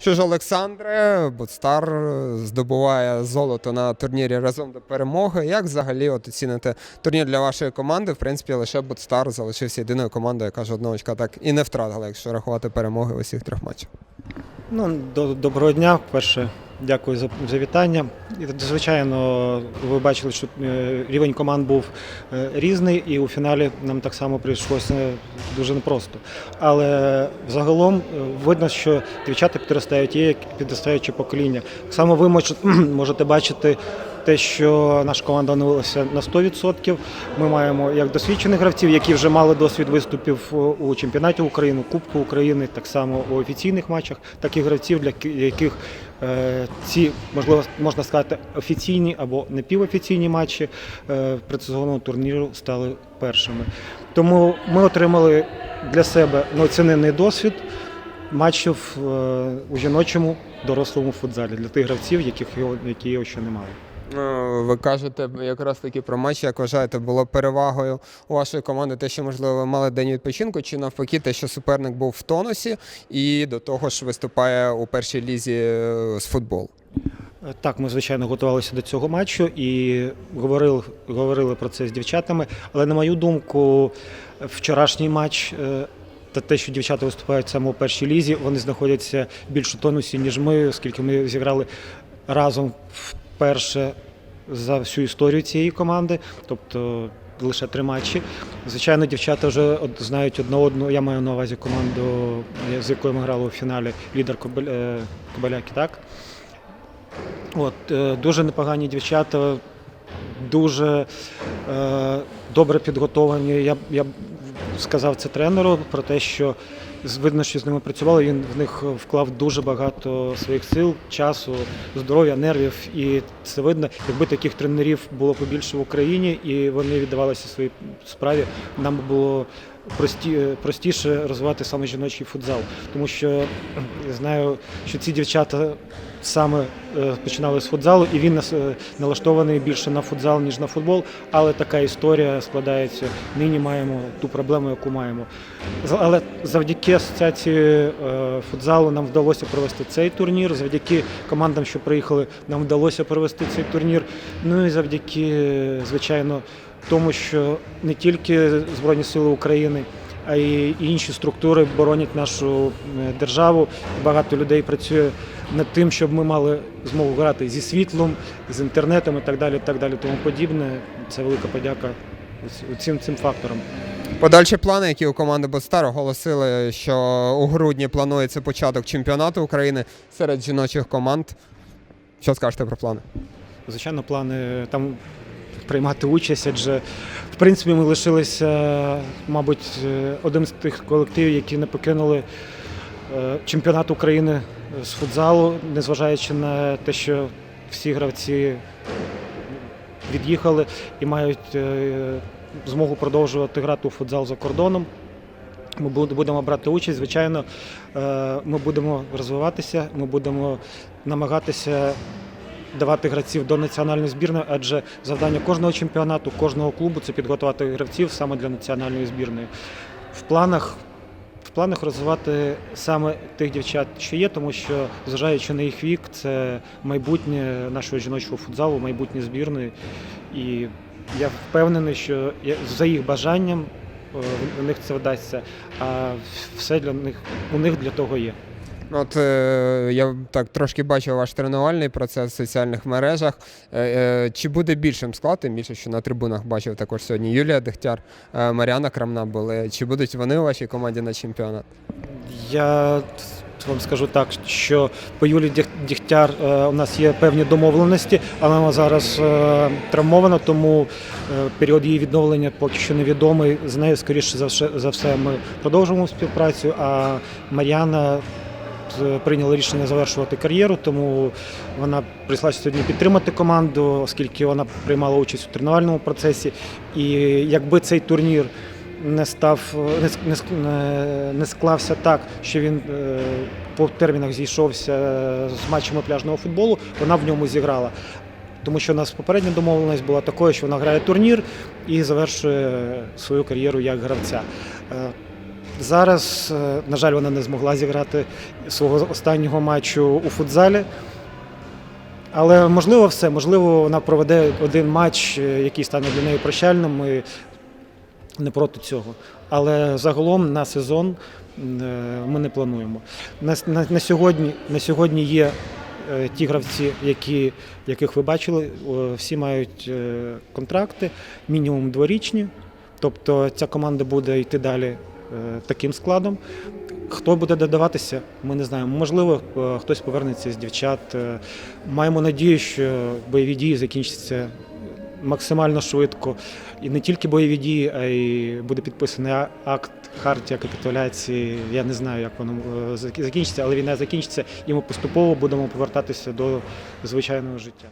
Що ж, Олександре, Бодстар здобуває золото на турнірі разом до перемоги. Як взагалі от оціните турнір для вашої команди? В принципі, лише Бодстар залишився єдиною командою, яка жодного очка так і не втратила, якщо рахувати перемоги в усіх трьох матчах. Ну, до, доброго дня. Перше, дякую за, за вітання. І, звичайно, ви бачили, що е, рівень команд був е, різний, і у фіналі нам так само прийшлося дуже непросто. Але загалом е, видно, що дівчата підростають є, підростаюче покоління. Так само ви можете бачити. Те, що наша команда оновилася на 100%. Ми маємо як досвідчених гравців, які вже мали досвід виступів у чемпіонаті України, Кубку України, так само у офіційних матчах, так і гравців, для яких е, ці, можливо, можна сказати, офіційні або непівофіційні матчі е, предсезонного турніру стали першими. Тому ми отримали для себе неоцінений досвід матчів е, у жіночому дорослому футзалі для тих гравців, яких його, які його ще не мали. Ну, Ви кажете якраз таки про матч, як вважаєте, було перевагою у вашої команди те, що можливо ви мали день відпочинку, чи навпаки, те, що суперник був в тонусі і до того ж виступає у першій лізі е, з футболу. Е, Так, ми звичайно готувалися до цього матчу і говорили, говорили про це з дівчатами. Але на мою думку, вчорашній матч е, та те, що дівчата виступають саме у першій лізі, вони знаходяться більш у тонусі, ніж ми, оскільки ми зіграли разом вперше за всю історію цієї команди, тобто лише три матчі. Звичайно, дівчата вже знають одне одну. Я маю на увазі команду, з якою ми грали у фіналі, лідер е, так? От, е, дуже непогані дівчата, дуже е, добре підготовані. Я, я сказав це тренеру про те, що видно, що з ними працювали. Він в них вклав дуже багато своїх сил, часу, здоров'я, нервів. І це видно, якби таких тренерів було побільше в Україні і вони віддавалися своїй справі, нам було прості, простіше розвивати саме жіночий футзал. Тому що е, я знаю, що ці дівчата саме е, починали з футзалу, і він е, налаштований більше на футзал, ніж на футбол. Але така історія складається. Нині маємо ту проблему, яку маємо. Але завдяки асоціації е, футзалу нам вдалося провести цей турнір. Завдяки командам, що приїхали, нам вдалося провести цей турнір. Ну і завдяки, е, звичайно, тому, що не тільки Збройні Сили України. А й інші структури боронять нашу державу. Багато людей працює над тим, щоб ми мали змогу грати зі світлом, з інтернетом і так далі, так далі, тому подібне. Це велика подяка цим цим факторам. Подальші плани, які у команди Ботстар оголосили, що у грудні планується початок чемпіонату України серед жіночих команд. Що скажете про плани? Звичайно, плани там приймати участь, адже в принципі ми лишилися, мабуть, е, одним з тих колективів, які не покинули е, чемпіонат України з футзалу, незважаючи на те, що всі гравці від'їхали і мають е, змогу продовжувати грати у футзал за кордоном. Ми будемо брати участь. Звичайно, ми будемо розвиватися, ми будемо намагатися давати гравців до національної збірної, адже завдання кожного чемпіонату, кожного клубу це підготувати гравців саме для національної збірної. В планах. В планах розвивати саме тих дівчат, що є, тому що, зважаючи на їх вік, це майбутнє нашого жіночого футзалу, майбутнє збірної. І я впевнений, що за їх бажанням е, у них це вдасться, а все для них у них для того є. От е, я так трошки бачив ваш тренувальний процес в соціальних мережах. Е, е, чи буде більшим склад, тим більше, що на трибунах бачив також сьогодні Юлія Дегтяр, е, Мар'яна Крамна були. Чи будуть вони у вашій команді на чемпіонат? Я вам скажу так, що по Юлі Дігтяр е, у нас є певні домовленості, але вона зараз е, травмована, тому е, період її відновлення поки що невідомий. З нею, скоріше за все, ми продовжуємо співпрацю. А Мар'яна прийняла рішення завершувати кар'єру, тому вона прийшла сьогодні підтримати команду, оскільки вона приймала участь у тренувальному процесі. І якби цей турнір не став не, не, не, склався так, що він е, по термінах зійшовся з матчами пляжного футболу, вона в ньому зіграла. Тому що у нас попередня домовленість була такою, що вона грає турнір і завершує свою кар'єру як гравця. Зараз, е, на жаль, вона не змогла зіграти свого останнього матчу у футзалі. Але можливо все, можливо, вона проведе один матч, е, який стане для неї прощальним. Ми не проти цього. Але загалом на сезон е, ми не плануємо. На, на, на, сьогодні, на сьогодні є ті гравці, які, яких ви бачили, всі мають контракти, мінімум дворічні. Тобто ця команда буде йти далі таким складом. Хто буде додаватися, ми не знаємо. Можливо, е, хтось повернеться з дівчат. Е, Маємо надію, що бойові дії закінчаться максимально швидко. І не тільки бойові дії, а й буде підписаний акт хартія капітуляції. Я не знаю, як воно е, закінчиться, але війна закінчиться, і ми поступово будемо повертатися до звичайного життя.